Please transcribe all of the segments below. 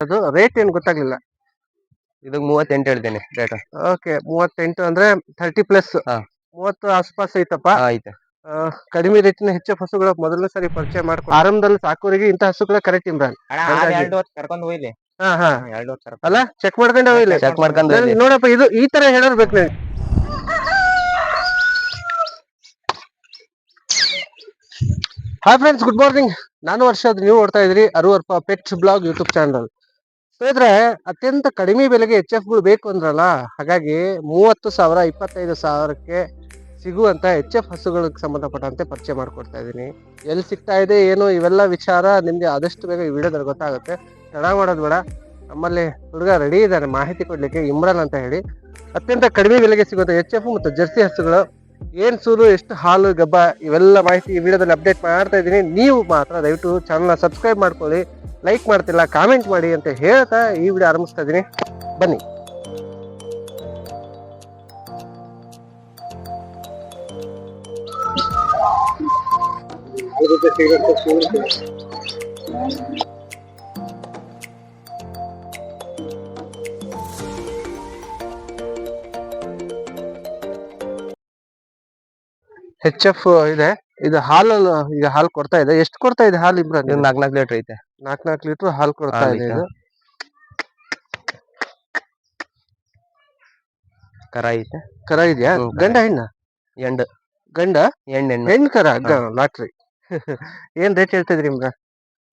ಅದು ರೇಟ್ ಏನು ಗೊತ್ತಾಗ್ಲಿಲ್ಲ. ಇದಕ್ಕೆ ಮೂವತ್ತೆಂಟು ಹೇಳ್ತೇನೆ ರೇಟ್ ಓಕೆ ಮೂವತ್ತೆಂಟು ಅಂದ್ರೆ ಥರ್ಟಿ ಪ್ಲಸ್ ಹಾ. ಮೂವತ್ತು ಆಸ್ಪಾಸ್ ಐತಪ್ಪ. ಐತೆ. ಆ, ಕಡಿಮೆ ರೇಟಿನ ಹೆಚ್ಚು ಹಸುಗಳ ಮೊದಲನೇ ಸರಿ ಪರಿಚಯ ಮಾಡ್ಕೊಂಡು ಆರಂಭದಲ್ಲಿ ಸಾಕೋರಿಗೆ ಇಂತ ಹಸುಗಳ ಕರೆಕ್ಟ್ ಇಮ್ರಾನ್ ಹಾಗಾಗಿ- ಎರಡು ಹೊತ್ತು ಕರ್ಕೊಂಡ್ ಹೋಯ್ಲಿ. ಹಾ ಹಾ. ಎರಡು ಅಲ್ಲ ಚೆಕ್ ಮಾಡ್ಕೊಂಡು ಹೋಗಿಲ್ಲ ಚೆಕ್ ಮಾಡ್ಕೊಂಡು ನೋಡಪ್ಪ ಇದು ಈ ತರ ಹೇಳೋರ್ ಬೇಕು ನನಗೆ. ಹಾಯ್ ಫ್ರೆಂಡ್ಸ್ ಗುಡ್ ಮಾರ್ನಿಂಗ್ ನಾನು ವರ್ಷದ್ ನೀವು ನೋಡ್ತಾ ಇದ್ರಿ ಅರುವರ್ಪ ಪೆಟ್ ಬ್ಲಾಗ್ ಯೂಟ್ಯೂಬ್ ಚಾನಲ್ ಸ್ನೇಹಿತರೆ ಅತ್ಯಂತ ಕಡಿಮೆ ಬೆಲೆಗೆ ಎಚ್ ಎಫ್ಗಳು ಬೇಕು ಅಂದ್ರಲ್ಲ, ಹಾಗಾಗಿ ಮೂವತ್ತು ಸಾವಿರ, ಇಪ್ಪತ್ತೈದು ಸಾವಿರಕ್ಕೆ ಸಿಗುವಂತ ಎಚ್ ಎಫ್ ಹಸುಗಳಿಗೆ ಸಂಬಂಧಪಟ್ಟಂತೆ ಪರಿಚಯ ಮಾಡಿಕೊಡ್ತಾ ಇದ್ದೀನಿ. ಎಲ್ಲಿ ಸಿಗ್ತಾ ಇದೆ, ಏನು, ಇವೆಲ್ಲ ವಿಚಾರ ನಿಮಗೆ ಆದಷ್ಟು ಬೇಗ ಈ ವಿಡಿಯೋದಲ್ಲಿ ಗೊತ್ತಾಗುತ್ತೆ. ತಡ ಮಾಡೋದು ಬೇಡ. ನಮ್ಮಲ್ಲಿ ಹುಡುಗ ರೆಡಿ ಇದ್ದಾರೆ ಮಾಹಿತಿ ಕೊಡಲಿಕ್ಕೆ ಇಮ್ರಾನ್ ಅಂತ ಹೇಳಿ. ಅತ್ಯಂತ ಕಡಿಮೆ ಬೆಲೆಗೆ ಸಿಗುವಂತ ಎಚ್ ಎಫ್ ಮತ್ತು ಜರ್ಸಿ ಹಸುಗಳು, ಏನು ಸೂರು, ಎಷ್ಟು ಹಾಲು, ಗಬ್ಬ, ಇವೆಲ್ಲ ಮಾಹಿತಿ ಈ ವಿಡಿಯೋದಲ್ಲಿ ಅಪ್ಡೇಟ್ ಮಾಡ್ತಾ ಇದ್ದೀನಿ. ನೀವು ಮಾತ್ರ ದಯವಿಟ್ಟು ಚಾನಲ್ನ ಸಬ್ಸ್ಕ್ರೈಬ್ ಮಾಡ್ಕೊಳ್ಳಿ. ಲೈಕ್ ಮಾಡ್ತಿಲ್ಲ ಕಾಮೆಂಟ್ ಮಾಡಿ ಅಂತ ಹೇಳ್ತಾ ಈ ವಿಡಿಯೋ ಆರಂಭಿಸ್ತಾ ಇದ್ದೀನಿ. ಬನ್ನಿ. ಹೆಚ್ ಎಫ್ ಇದೆ. ಇದು ಹಾಲು ಈಗ ಹಾಲು ಕೊಡ್ತಾ ಇದೆ. ಎಷ್ಟು ಕೊಡ್ತಾ ಇದೆ ಹಾಲು ಇದು ನಾಲ್ಕು ನಾಲ್ಕು ಲೀಟರ್ ಐತೆ. ನಾಲ್ಕು ನಾಲ್ಕು ಲೀಟರ್ ಹಾಲು ಕೊಡ್ತಾ ಇದೆ ಇದು. ಕರ ಐತೆ? ಕರ ಇದೆಯಾ? ಗಂಡ ಹೆಣ್ಣ? ಎಂಡ್ ಗಂಡ? ಎಂಡ್ ಹೆಣ್ಣು ಕರ? ಕರ ಲಾಟ್ರಿ. ಏನ್ ರೇಟ್ ಹೇಳ್ತಿದ್ರಿ ನಿಮ್ಗ?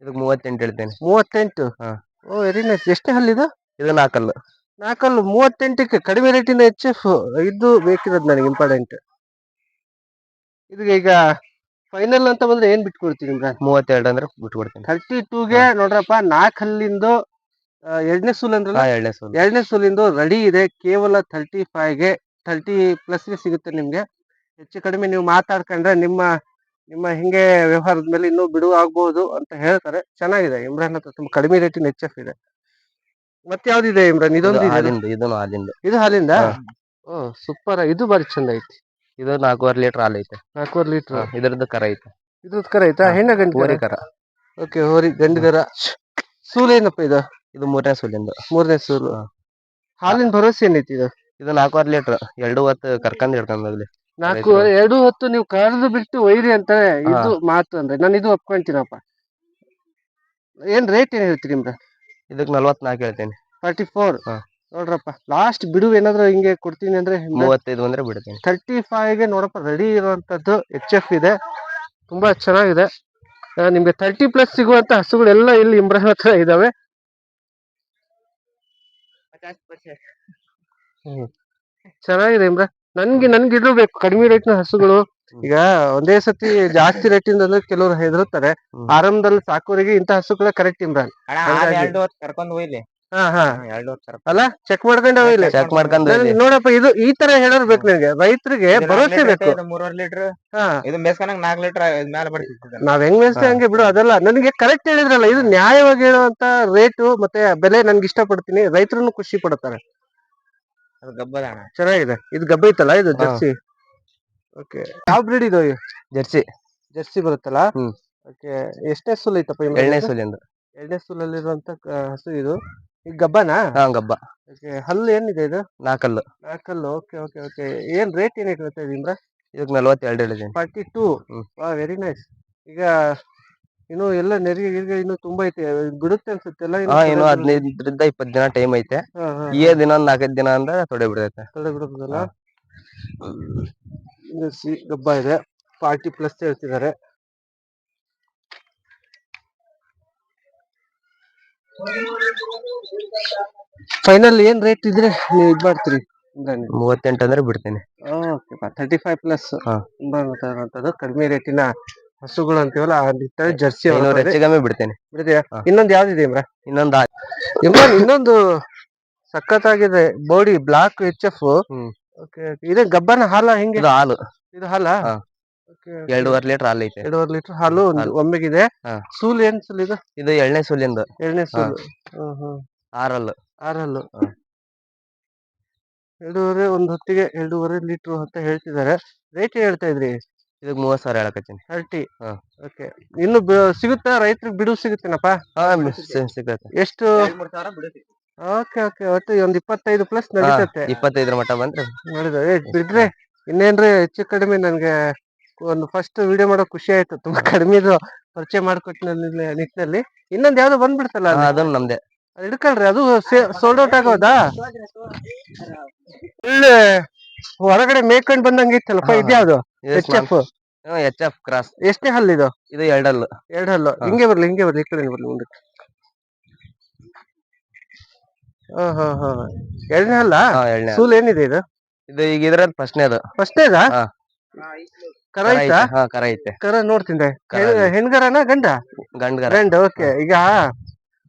ಇದಕ್ಕೆ ಮೂವತ್ತೆಂಟು ಹೇಳ್ತೇನೆ. ಮೂವತ್ತೆಂಟು? ಹಾ. Oh very nice. ಎಷ್ಟೇ ಹಲ್ಲಿದು ಇದು? ನಾಲ್ಕಲ್ಲು ನಾಲ್ಕಲ್ಲು ಮೂವತ್ತೆಂಟಕ್ಕೆ ಕಡಿಮೆ ರೇಟಿಂದ ಹೆಚ್ಚು ಇದು ಬೇಕಿರೋದು ನನಗೆ ಇಂಪಾರ್ಟೆಂಟ್. ಇದು ಈಗ ಫೈನಲ್ ಅಂತ ಬಂದ್ರೆ ಏನ್ ಬಿಟ್ಕೊಡ್ತೀನಿ ಇಮ್ರಾನ್ ಮೂವತ್ತೆರಡು ಅಂದ್ರೆ ಬಿಟ್ಕೊಡ್ತೀನಿ. ಥರ್ಟಿ ಟೂಗೆ ನೋಡ್ರಪ್ಪ ನಾಲ್ಕು ಹಲ್ಲಿಂದು ಎರಡನೇ ಸೂಲ್ ಅಂದ್ರೆ ಎರಡನೇ ಸೂಲ್. ಎರಡನೇ ಸೂಲಿಂದು ರೆಡಿ ಇದೆ ಕೇವಲ ಥರ್ಟಿ ಫೈವ್ಗೆ ಥರ್ಟಿ ಪ್ಲಸ್ಗೆ ಸಿಗುತ್ತೆ ನಿಮಗೆ. ಹೆಚ್ಚು ಕಡಿಮೆ ನೀವು ಮಾತಾಡ್ಕೊಂಡ್ರೆ ನಿಮ್ಮ ನಿಮ್ಮ ಹಿಂಗೆ ವ್ಯವಹಾರದ ಮೇಲೆ ಇನ್ನೂ ಬಿಡುವ ಆಗ್ಬಹುದು ಅಂತ ಹೇಳ್ತಾರೆ. ಚೆನ್ನಾಗಿದೆ ಇಮ್ರಾನ್ ಹತ್ರ ತುಂಬಾ ಕಡಿಮೆ ರೇಟಿನ ಎಚ್ ಎಫ್ ಇದೆ. ಮತ್ತೆ ಯಾವ್ದಿದೆ ಇಮ್ರಾನ್? ಇದು ಇದೊಂದು ಇದೆ ಹಾಲಿಂದು. ಇದು ಹಾಲಿಂದ. ಓ ಸೂಪರ್ ಇದು ಬಾರಿ ಚಂದ ಐತಿ. ಇದು ನಾಲ್ಕೂವರೆ ಲೀಟರ್ ಹಾಲು ಐತೆ. ನಾಲ್ಕೂವರೆ ಲೀಟರ್ ಇದರದ್ದು ಕರ ಐತೆ. ಇದ್ರದ್ದು ಕರ ಐತಾ. ಹೆಣ್ಣ ಗಂಡು ಹೋರಿ ಕರ. ಓಕೆ ಹೋರಿ ಗಂಡುಗರ ಸೂಲ್ ಏನಪ್ಪ ಇದು? ಇದು ಮೂರನೇ ಸೂಲಿಂದು. ಮೂರನೇ ಸೂಲು. ಹಾಲಿನ ಭರವಸೆ ಏನೈತಿ ಇದು? ಇದು ನಾಲ್ಕೂವರೆ ಲೀಟರ್. ಎರಡು ಹೊತ್ತು ಕರ್ಕೊಂಡು ಹಿಡ್ಕೊಂಡ್ ಹೋಗ್ಲಿ ನಾಲ್ಕು ಎರಡು ಹೊತ್ತು ನೀವು ಕರೆದು ಬಿಟ್ಟು ಒಯ್ರಿ ಅಂತ ಇದು ಮಾತು ಅಂದ್ರೆ. ನಾನು ಇದು ಒಪ್ಕೊಂತೀನಪ್ಪ. ಏನ್ ರೇಟ್ ಏನ್ ಹೇಳ್ತೀರಿ ನಿಮ್ದು? ಇದಕ್ಕೆ ನಲ್ವತ್ನಾಲ್ಕು ಹೇಳ್ತೀನಿ. ಫಾರ್ಟಿ ಫೋರ್ ಹಾ. ನೋಡ್ರಪ್ಪ ಲಾಸ್ಟ್ ಬಿಡು ಏನಾದ್ರು ಹಿಂಗೆ ಕೊಡ್ತೀನಿ ಅಂದ್ರೆ ಮೂವತ್ತೈದು ಅಂದ್ರೆ ಬಿಡ್ತೀನಿ. ತರ್ಟಿ ಗೆ ನೋಡಪ್ಪ ರೆಡಿ ಇರುವಂತದ್ದು ಎಚ್ ಎಫ್ ಇದೆ. ತುಂಬಾ ಚೆನ್ನಾಗಿದೆ. ನಿಮ್ಗೆ ತರ್ಟಿ ಪ್ಲಸ್ ಸಿಗುವಂತ ಹಸುಗಳೆಲ್ಲ ಇಲ್ಲಿ ಇಮ್ರಾನ್ ಹತ್ರ ಇದಾವೆ. ಹ್ಮ್. ಚೆನ್ನಾಗಿದೆ ಇಮ್ರಾನ್ ನನ್ಗೆ ನನ್ಗೆ ಇದ್ರು ಬೇಕು. ಕಡಿಮೆ ನ ಹಸುಗಳು. ಈಗ ಒಂದೇ ಸತಿ ಜಾಸ್ತಿ ರೇಟಿಂದ ಅಂದ್ರೆ ಕೆಲವರು ಹೆದರುತ್ತಾರೆ. ಆರಂಭದಲ್ಲಿ ಸಾಕೋರಿಗೆ ಇಂತ ಹಸುಗಳ ಕರೆಕ್ಟ್ ಇಮ್ರಾನ್ ಕರ್ಕೊಂಡ್ ಹೋಯ್ಲಿ. ಹಾ ಹಾ. ಎರಡು ಹೊತ್ತು ಅಲ್ಲ ಚೆಕ್ ಮಾಡ್ಕೊಂಡೆ ಹೋಗ್ಲಿ ಚೆಕ್ ಮಾಡ್ಕೊಂಡು ನೋಡಪ್ಪ ಇದು ಈ ತರ ಹೇಳೋರ್ ಬೇಕು ನಿನ್ಗೆ? ರೈತರಿಗೆ ಇದು ನಾಲ್ಕು ಬೇಕು. ಇದು ಮೂರುವರೆ ಲೀಟರ್. ಹಾ. ಇದು ಮೇಸ್ಕನಂಗ್ ನಾಲ್ಕು ಲೀಟರ್ ಮೇಲೆ ಬರ್ತಿತ್ತು ನಾವ್ ಹೆಂಗ್ ಮೇಯಿಸ್ತೀವಿ ಹಾ. ಹಂಗೆ ಬಿಡು ಅದೆಲ್ಲ. ನನಗೆ ಕರೆಕ್ಟ್ ಹೇಳಿದ್ರಲ್ಲ ಇದು ನ್ಯಾಯವಾಗಿ ಹೇಳುವಂತ ರೇಟು ಮತ್ತೆ ಬೆಲೆ ನನ್ಗೆ ಇಷ್ಟಪಡ್ತೀನಿ. ರೈತರನ್ನು ಖುಷಿ ಪಡ್ತಾರೆ. ಅದು ಗಬ್ಬದ ಅಣ್ಣ ಚೆನ್ನಾಗಿದೆ. ಇದು ಗಬ್ಬ ಐತಲ್ಲ ಇದು ಹಾ. ಜರ್ಸಿ? ಓಕೆ. ಯಾವ ಬ್ರೀಡ್ ಇದು? ಜರ್ಸಿ. ಜರ್ಸಿ ಬರುತ್ತಲ್ಲ? ಹ್ಮ್. ಓಕೆ. ಎಷ್ಟನೇ ಸುಲ್ ಐತಪ್ಪ ಎರಡನೇ? ಸೂಲಿಂದು ಎರಡನೇ ಸೂಲಲ್ಲಿರುವಂತ ಹಸು ಇದು? ಈಗ ಗಬ್ಬನಾ? ಹಾ ಗಬ್ಬ. ಓಕೆ ಹಲ್ಲು ಏನಿದೆ ಇದು? ನಾಲ್ಕಲ್ಲು ನಾಲ್ಕಲ್ಲು ಓಕೆ ಓಕೆ ಓಕೆ. ಏನ್ ರೇಟ್ ಏನ್ ಇರುತ್ತೆ ಇಮ್ರಾನ್ ಇದಕ್ ನಲ್ವತ್ತೆರಡು ಹೇಳಿದ್ದೀನಿ. Forty two? ಹ್ಮ್. ವಾ ವೆರಿ ನೈಸ್ ಈಗ ಇನ್ನು ಎಲ್ಲ ನೆರಿಗೆ ಗಿರಿಗೆ ಇನ್ನು ತುಂಬಾ ಐತೆ. ಗುಡುತ್ತೆ ಅನ್ಸುತ್ತೆ ಹಾ ಇನ್ನು ಹದಿನೈದರಿಂದ ಇಪ್ಪತ್ತು ದಿನ ಟೈಮ್ ಐತೆ. ಈ ದಿನ ಒಂದ್ ನಾಲ್ಕೈದು ದಿನ ಅಂದ್ರೆ ತೊಡೆ ಬಿಡ್ತೈತೆ. ತೊಡೆ ಬಿಡುತ್ತದಲ್ಲ. ಇದು ಸಿ ಗಬ್ಬ ಇದೆ. ಫಾರ್ಟಿ ಪ್ಲಸ್ ಹೇಳ್ತಿದ್ದಾರೆ. ಫೈನಲ್ ಏನ್ ರೇಟ್ ಇದ್ರೆ ನೀವು ಇದ್ ಮಾಡ್ತೀರಿ? ಮೂವತ್ತೆಂಟು ಅಂದ್ರೆ ಬಿಡ್ತೇನೆ. ತರ್ಟಿ ಫೈವ್ ಪ್ಲಸ್ ಕಡಿಮೆ ರೇಟಿನ ಹಸುಗಳು ಅಂತೀವಲ್ಲ ಜರ್ಸಿ ಐನೂರು ಹೆಚ್ಚು ಕಮ್ಮಿ ಬಿಡ್ತೇನೆ. ಬಿಡ್ತೀಯಾ. ಇನ್ನೊಂದು ಯಾವ್ದಿದೆ ಇಮ್ರಾನ್ ಇನ್ನೊಂದು ಇಮ್ರಾನ್ ಇನ್ನೊಂದು ಸಖತ್ತಾಗಿದೆ ಬಾಡಿ ಬ್ಲಾಕ್ ಎಚ್ ಎಫ್ ಇದೆ ಗಬ್ಬನ ಹಾಲ ಹೆಂಗೆ? ಹಾಲು. ಇದು ಹಾಲ. ಎರಡೂವರೆ ಲೀಟರ್ ಹಾಲು ಐತೆ. ಎರಡೂವರೆ ಲೀಟರ್ ಹಾಲು ಒಂದು ಹಾಲು. ಒಮ್ಮೆಗಿದೆ. ಹಾ. ಸೂಲ್ ಏನ್ ಸೂಲ್ ಇದು? ಇದು ಎಳ್ನೇ ಸೂಲಿಂದು. ಎರಡನೇ ಸೂಲು. ಹ್ಮ್ ಹ್ಮ್. ಆರಲ್ಲು. ಆರಲ್ಲು. ಹಾ. ಎರಡೂವರೆ ಒಂದ್ ಹೊತ್ತಿಗೆ ಎರಡೂವರೆ ಲೀಟರ್ ಅಂತ ಹೇಳ್ತಿದ್ದಾರೆ. ರೇಟ್ ಹೇಳ್ತಾ ಇದ್ರಿ? ಇದಕ್ಕೆ ಮೂವತ್ ಸಾವಿರ ಹೇಳಕತ್ತೀನಿ. ಥರ್ಟಿ. ಹಾ. ಓಕೆ. ಇನ್ನು ಬ- ಸಿಗುತ್ತಾ? ರೈತರಿಗೆ ಬಿಡು ಸಿಗುತ್ತೇನಪ್ಪ? ಹಾ ಸಿ- ಸಿಗತ್ತೆ. ಎಷ್ಟು? Okay okay. ಒಟ್ಟು ಒಂದ್ ಇಪ್ಪತ್ತೈದು ಪ್ಲಸ್ ನಡೀತೈತೆ. ಇಪ್ಪತ್ತೈದರ ಮಟ್ಟ ಬಂದ್ರೆ. ನೋಡಿದ್ರೆ ಬಿಡ್ರಿ. ಇನ್ನೇನ್ರಿ ಹೆಚ್ಚು ಕಡಿಮೆ ನನ್ಗೆ ಒಂದು ಫಸ್ಟ್ ವಿಡಿಯೋ ಮಾಡೋ ಖುಷಿ ಆಯ್ತು. ತುಂಬಾ ಕಡಿಮೆ ಪರಿಚಯ ಮಾಡ್ಕೊಟ್ಟ ನಿಟ್ಟಿನಲ್ಲಿ. ಇನ್ನೊಂದ್ ಯಾವ್ದೋ ಬಂದ್ಬಿಡ್ತಲ್ಲ ಅಲ್ಲಿ. ಅದನ್ನ ನಮ್ದೆ. ಇಡ್ಕಲ್ರಿ ಅದು ಸೋಲ್ಡ್ ಔಟ್ ಆಗೋದಾ? ಒಳ್ಳೆ ಹೊರಗಡೆ ಮೇಕೊಂಡ್ ಬಂದಂಗ ಇತ್ತಲ್ಲಪ್ಪ. ಇದ್ಯಾವ್ದು? H F H F cross ಎಷ್ಟೇ ಹಲ್ಲು ಇದು? ಇದು ಹಲ್ಲು ಎರಡ್ ಹಲ್ಲು. ಹಿಂಗೆ ಬರ್ಲಿ ಹಿಂಗೆ ಬರ್ಲಿ ಈ ಕಡೆ ಬರ್ಲಿ ಮುಂದಕ್ಕೆ ಎರಡನೇ ಎರಡನೇ ಸೂಲ್ ಏನಿದೆ ಇದು? ಇದು ಈಗ ಇದ್ರಲ್ಲಿ ಫಸ್ಟ್ನೇದು ಫಸ್ಟ್ ಹಾ. ಕರ ಐತಾ? ಹಾ ಕರ ಐತೆ. ಕರ ಇದೆ. ಹೆಣ್ಗರನ ಗಂಡ? ಗಂಡ್ಗರ. ಗಂಡ ಓಕೆ. ಈಗ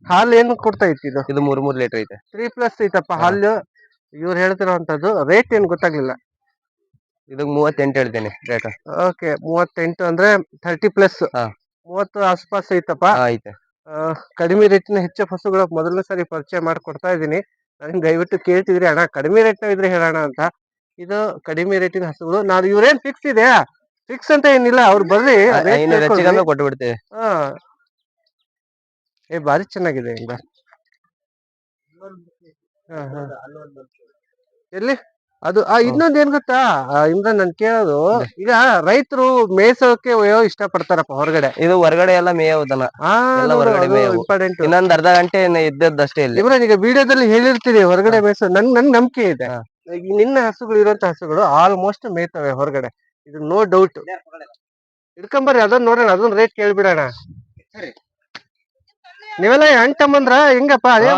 ಹಾಲು ಏನು ಕೊಡ್ತಾ ಇತ್ತು ಇದು? ಇದು ಮೂರ್ ಮೂರ್ ಲೀಟರ್ ಐತೆ. ತ್ರೀ ಪ್ಲಸ್ ಐತಪ್ಪ ಹಾಲು. ಇವ್ರು ಹೇಳ್ತಿರೋಂಥದ್ದು ರೇಟ್ ಏನು ಗೊತ್ತಾಗ್ಲಿಲ್ಲ. ಇದಕ್ ಮೂವತ್ತೆಂಟು ಹೇಳ್ತೇನೆ ರೇಟ್. ಓಕೆ ಮೂವತ್ತೆಂಟು ಅಂದ್ರೆ ಥರ್ಟಿ ಪ್ಲಸ್. ಹಾ. ಮೂವತ್ತು ಆಸ್ಪಾಸ್ ಐತಪ್ಪ. ಐತೆ. ಆ, ಕಡಿಮೆ ರೇಟಿನ ಹೆಚ್ಚು ಹಸುಗಳ ಮೊದಲನೇ ಸಾರಿ ಪರಿಚಯ ಮಾಡ್ಕೊಡ್ತಾ ಇದ್ದೀನಿ. ನನಗೆ ದಯವಿಟ್ಟು ಕೇಳ್ತಿದ್ರಿ ಅಣ್ಣ. ಕಡಿಮೆ ರೇಟ್ನ ಇದ್ರೆ ಹೇಳೋಣ ಅಂತ. ಇದು ಕಡಿಮೆ ರೇಟಿನ ಹಸುಗಳು. ನಾನು ಇವ್ರೇನ್ ಫಿಕ್ಸ್ ಇದೆ ಫಿಕ್ಸ್ ಅಂತ ಏನಿಲ್ಲ ಅವ್ರು ಬರ್ರಿ ಐನೂರು ಕೊಟ್ಟು ಬಿಡ್ತೇವೆ ಹಾ. ಏ ಬಾರಿ ಚೆನ್ನಾಗಿದೆ ಹಾ. ಎಲ್ಲಿ? ಅದು ಆ ಇನ್ನೊಂದ್ ಏನ್ ಗೊತ್ತಾ? ಇಂದ ಇಮ್ರಾನ್ ನನ್ ಕೇಳೋದು ಈಗ ರೈತರು ಮೇಯ್ಸೋಕೆ ಒಯ್ಯೋ ಇಷ್ಟ ಪಡ್ತಾರಪ್ಪ ಹೊರಗಡೆ. ಇದು ಹೊರಗಡೆ ಎಲ್ಲ ಮೇಯೋದಲ್ಲ. ಇಂಪಾರ್ಟೆಂಟ್ ಇನ್ನೊಂದ್ ಅರ್ಧ ಗಂಟೆ ಇದ್ದದಷ್ಟೇ ಇದ್ದದ್ದಷ್ಟೇ ಇಲ್ಲಿ. ಇಮ್ರಾನ್ ಈಗ ವಿಡಿಯೋದಲ್ಲಿ ಹೇಳಿರ್ತೀರಿ ಹೊರಗಡೆ ಮೇಯ್ಸೋ ನನ್ ನನ್ ನಂಬಿಕೆ ಇದೆ. ನಿನ್ನ ಹಸುಗಳು ಇರುವಂತ ಹಸುಗಳು ಆಲ್ಮೋಸ್ಟ್ ಮೇಯ್ತವೆ ಹೊರಗಡೆ. ಇದು ನೋ ಡೌಟ್ ಹಿಡ್ಕೊಂಬರ್ರಿ ಅದನ್ನ ನೋಡೋಣ ಅದನ್ನ ರೇಟ್ ಕೇಳ್ಬಿಡೋಣ. ನೀವೆಲ್ಲ ಅಂಟಮ್ಮಂದ್ರ ಹೆಂಗಪ್ಪ? ಅದೇ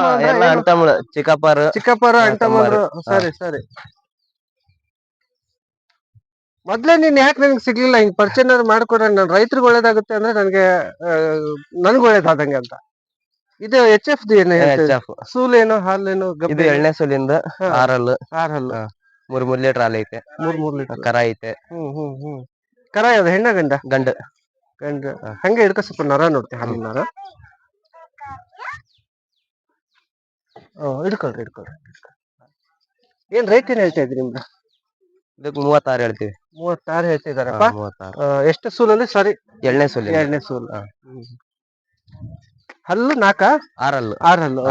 ಚಿಕ್ಕಪ್ಪರು ಚಿಕ್ಕಪ್ಪರು ಹಾ, ಅಂಟಮ್ಮಂದ್ರು ಸರಿ ಸರಿ. ಮೊದ್ಲೇ ನೀನ್ ಯಾಕೆ ನನ್ಗೆ ಸಿಗ್ಲಿಲ್ಲ? ಹಿಂಗ್ ಪರಿಚಯ ಮಾಡ್ಕೊಡ ನನ್ ರೈತರಿಗೆ ಒಳ್ಳೇದಾಗುತ್ತೆ ಅಂದ್ರೆ ನನ್ಗೆ ನನ್ಗ್ ಒಳ್ಳೇದಾದಂಗೆ ಅಂತ. ಇದು ಎಚ್ ಎಫ್ ಏನು? ಸೂಲ್ ಏನು ಎಫ್ ಸೂಲೇನು ಹಾಲೇನು ಇದು ಗಬ್ಬೆ ಎಣ್ಣೆ ಸೂಲಿಂದ ಹಾ. ಆರಲ್ಲು ಆರ್ ಹಲ್ಲು. ಹಾ. ಮೂರ್ ಮೂರ್ ಲೀಟರ್ ಹಾಲು ಐತೆ. ಮೂರ್ ಮೂರ್ ಲೀಟರ್ ಕರ ಐತೆ. ಹ್ಮ್ ಹ್ಮ್ ಹ್ಮ್. ಕರ ಯಾವ್ದು? ಹೆಣ್ಣ ಗಂಡ. ಗಂಡ. ಗಂಡ. ಹಂಗೆ ಹಿಡ್ಕೊ ಸ್ವಲ್ಪ ನರ ನೋಡ್ತೀನಿ ಹಾಲಿನ ನರ. ಓ ಇಡ್ಕೊಳ್ರಿ ಹಿಡ್ಕೊಳ್ರಿ ಹಿಡ್ಕೊಳ್ರಿ. ಏನ್ ರೇಟ್ ಏನ್ ಹೇಳ್ತಾ ಇದ್ರಿ ನಿಮ್ದು? ಇದಕ್ ಮೂವತ್ತಾರು ಹೇಳ್ತೀವಿ. ಮೂವತ್ತಾರು ಹೇಳ್ತಿದಾರಪ್ಪ ಮೂವತ್ತಾರು. ಎಷ್ಟು ಸೂಲಲ್ಲಿ? ಸಾರಿ ಎರಡನೇ ಸೂಲ್ ಎರಡನೇ ಸೂಲ್. ಹಲ್ಲು ನಾಕ? ಆರಲ್ಲು. ಆರಲ್ಲು.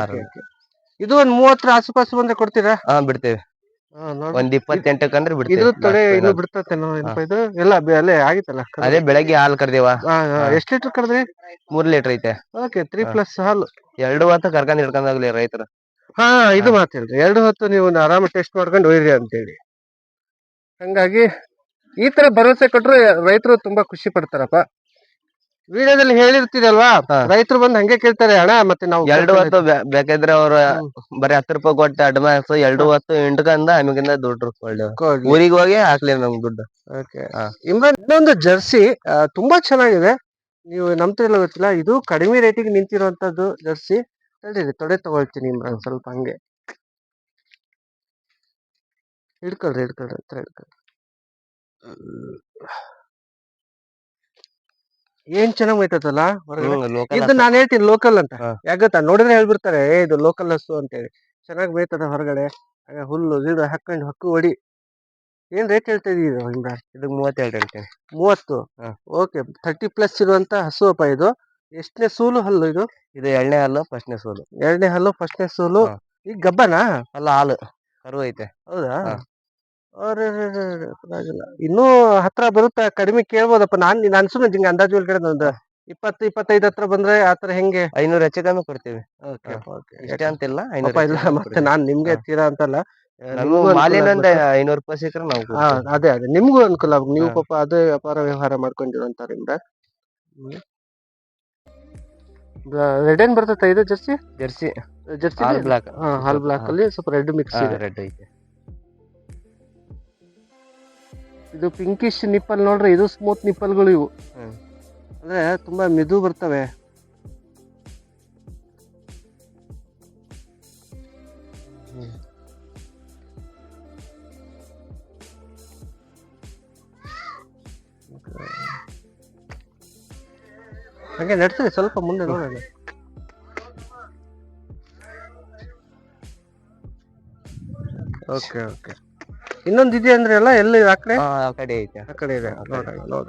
ಇದು ಒಂದ್ ಮೂವತ್ತರ ಆಸುಪಾಸು ಬಂದ್ರೆ ಕೊಡ್ತೀರಾ? ಹಾ ಬಿಡ್ತೇವೆ. ಒಂದ್ ಇಪ್ಪತ್ತೆಂಟಕ್ಕಂದ್ರೆ ಅಂದ್ರೆ ಇದು ತಡೆ. ಬಿಡ್ತತೇನೋ ಏನಪ್ಪ ಇದು ಎಲ್ಲ ಬೆ- ಅಲ್ಲೇ ಆಗಿತ್ತಲ್ಲ. ಅದೇ ಬೆಳಗ್ಗೆ ಹಾಲ್ ಕರ್ದೇವ. ಹಾ, ಹಾ. ಎಷ್ಟ್ ಲೀಟರ್ ಕರೆದ್ರಿ? ಮೂರ್ ಲೀಟರ್ ಐತೆ. ಓಕೆ ತ್ರೀ ಪ್ಲಸ್ ಹಾಲು. ಎರಡು ಹೊತ್ತು ಕರ್ಕೊಂಡ್ ಹಿಡ್ಕೊಂಡೋಗ್ಲಿ ರೈತರ. ಹಾ ಇದು ಮಾತು ಹೇಳ್ರಿ. ಎರಡು ಹೊತ್ತು ನೀವು ಆರಾಮ ಟೆಸ್ಟ್ ಮಾಡ್ಕೊಂಡು ಅಂತ ಅಂತೇಳಿ. ಹಂಗಾಗಿ ಈ ತರ ಭರವಸೆ ಕೊಟ್ರೆ ರೈತರು ತುಂಬಾ ಖುಷಿ ಪಡ್ತಾರಪ್ಪ. ವಿಡಿಯೋದಲ್ಲಿ ಹೇಳಿರ್ತೀರಲ್ವಾ. ರೈತರು ಬಂದು ಹಂಗೆ ಕೇಳ್ತಾರೆ ಅಣ್ಣ ಮತ್ತೆ ನಾವು ಎರಡು ಹೊತ್ತು ಬೆ- ಬೇಕಾದ್ರೆ ಅವ್ರ. ಬರೀ ಹತ್ತು ರೂಪಾಯಿ ಕೊಟ್ಟು ಅಡ್ವಾನ್ಸ್ ಎರಡು ಹೊತ್ತು ಹಿಂಡ್ಕಂದ ಆಮೇಲಿಂದ ದುಡ್ಡು ಕೊಡ್ಲಿ. ಊರಿಗೆ ಹೋಗಿ ಹಾಕ್ಲಿ ನಮ್ಗೆ ದುಡ್ಡು Okay. ಹಾ. ಇಮ್ರಾನ್ ಇನ್ನೊಂದು ಜರ್ಸಿ ಆ, ತುಂಬಾ ಚೆನ್ನಾಗಿದೆ ನೀವು ನಂಬ್ತಿರಲ್ಲ ಗೊತ್ತಿಲ್ಲ ಇದು ಕಡಿಮೆ ರೇಟಿಗೆ ನಿಂತಿರುವಂತದ್ದು ಜರ್ಸಿ ತಡೀರಿ ತೊಡೆ ತಗೊಳ್ತೀನಿ ಇಮ್ರಾನ್ ಸ್ವಲ್ಪ ಹಂಗೆ ಹಿಡ್ಕೊಳ್ರಿ ಹಿಡ್ಕೊಳ್ರಿ ಹತ್ರ ಹಿಡ್ಕೊಳ್ರಿ. ಏನ್ ಚೆನ್ನಾಗ್ ಐತದಲ್ಲ ಹೊರಗಡೆ? ಇದು ನಾನ್ ಹೇಳ್ತೀನಿ ಲೋಕಲ್ ಅಂತ. ಯಾಕತ್ತ ನೋಡಿದ್ರೆ ಹೇಳ್ಬಿಡ್ತಾರೆ ಏ ಇದು ಲೋಕಲ್ ಹಸು ಅಂತೇಳಿ. ಚೆನ್ನಾಗ್ ಮೇಯ್ತದ ಹೊರಗಡೆ. ಹುಲ್ಲು ಗಿಡ ಹಾಕೊಂಡು ಹಕ್ಕು ಹೊಡಿ. ಏನ್ ರೇಟ್ ಹೇಳ್ತಾ ಇದೀವಿ ಮೂವತ್ತೆರಡು ಹೇಳ್ತೇನೆ ಮೂವತ್ತು? ಓಕೆ ಥರ್ಟಿ ಪ್ಲಸ್ ಇರುವಂತ ಹಸು ಅಪ್ಪ ಇದು. ಎಷ್ಟನೇ ಸೂಲು ಹಲ್ಲು ಇದು? ಇದು ಎರಡನೇ ಹಲ್ಲು ಫಸ್ಟ್ನೇ ಸೂಲು. ಎರಡನೇ ಹಲ್ಲು ಫಸ್ಟ್ನೇ ಸೂಲು. ಈಗ ಗಬ್ಬನಾ? ಅಲ್ಲ ಹಾಲು. ಕರು ಐತೆ ಹೌದಾ ಪರವಾಗಿಲ್ಲ. ಇನ್ನೂ ಹತ್ರ ಬರುತ್ತಾ ಕಡಿಮೆ ಕೇಳ್ಬೋದಪ್ಪ. ನಾನ್ ನಾನ್ ಸುಮ್ಮನೆ ಹಿಂಗೆ ಅಂದಾಜು ಹೇಳ್ಕಡೆ ಒಂದು ಇಪ್ಪತ್ತು ಇಪ್ಪತ್ತೈದು ಹತ್ರ ಬಂದ್ರೆ ಆತರ ಹೆಂಗೆ? ಐನೂರು ಕಮ್ಮಿ ಕೊಡ್ತೀವಿ. Okay okay. ಇಷ್ಟೇ ಅಂತಿಲ್ಲ ಇಲ್ಲ ಮತ್ತೆ ನಾನ್ ನಿಮ್ಗೆ ಹತ್ತಿರ ತೀರಾ ಅಂತಲ್ಲ ನಮಗೂ ನಿಮ್ಗೂ ಅನುಕೂಲ ಮಾಲಿನ ಒಂದ್ ಆಗ್ಬೇಕು. ಐನೂರು ರೂಪಾಯಿ ಸಿಕ್ಕರೆ ನಾವು ಹಾ ಅದೇ ಅದೇ. ನಿಮ್ಗೂ ಅನುಕೂಲ ನೀವು ಪಾಪ ಅದೇ ವ್ಯಾಪಾರ ವ್ಯವಹಾರ ಮಾಡ್ಕೊಂಡಿರೋಂತಾರಿಂದ ರೆಡ್ ಏನ್ ಬರ್ತೈತೆ ಇದು Jersey? Jersey. Jersey half black. Half black ಅಲ್ಲಿ ಸ್ವಲ್ಪ ರೆಡ್ ಮಿಕ್ಸ್ ಇದೆ. ರೆಡ್ ಐತೆ. ಇದು ಪಿಂಕಿಶ್ ನಿಪ್ಪಲ್ ನೋಡ್ರಿ ಇದು ಸ್ಮೂತ್ ನಿಪ್ಪಲ್ಗಳು ಇವು. ಅಂದರೆ ತುಂಬಾ ಮೆದು ಬರ್ತವೆ. ಹಾಗೆ ನಡ್ಸರಿ ಸ್ವಲ್ಪ ಮುಂದೆ ನೋಡೋಣ. Okay okay. ಇನ್ನೊಂದ್ ಇದೆ ಅಂದ್ರೆ ಅಲ್ಲ ಎಲ್ಲಿ ಆ ಕಡೆ? ಆ ಕಡೆ ಐತೆ. ಆ ಕಡೆ ಇದೆ. ನೋಡ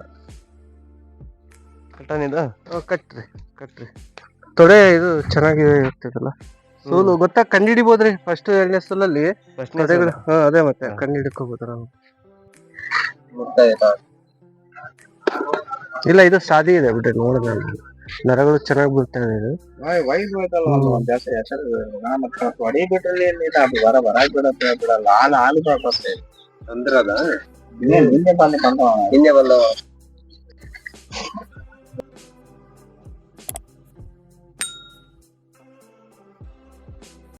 ಇದು ಕಟ್ರಿ ಕಟ್ರಿ ತೊಡೆ ಇದು ಚೆನ್ನಾಗಿದೆ ಇರ್ತದಲ್ಲ ಸೋಲು ಗೊತ್ತಾ? ಕಂಡಿಡಿಬೋದ್ರಿ ಫಸ್ಟ್ ಎರಡನೇ ಸೋಲಲ್ಲಿ. ಫಸ್ಟ್ ಹಾ ಅದೇ ಮತ್ತೆ. ಹಾ. ನಾವು ಇಲ್ಲ ಇದು ಸಾದಿ ಇದೆ ಬಿಡ್ರಿ ನೋಡಿದ್ರೆ ನರಗಳು ಚೆನ್ನಾಗಿ ಬೀಳ್ತಾವೆ ಇದು. ಹೊಡಿ ಬಿಟ್ರಲ್ಲಿ ಏನಿಲ್ಲ ಅದು ಬರ ಬರಾಕ್ ಬಿಡತ್ತೆ ಬಿಡಲ್ಲ. ಹಾಲು ಹಾಲು ಅಷ್ಟೇ. ಅಂದ್ರೆ ಅದ? ಹಿಂದೆ ಬಂದು ಹಿಂದೆ ಬಂದವ?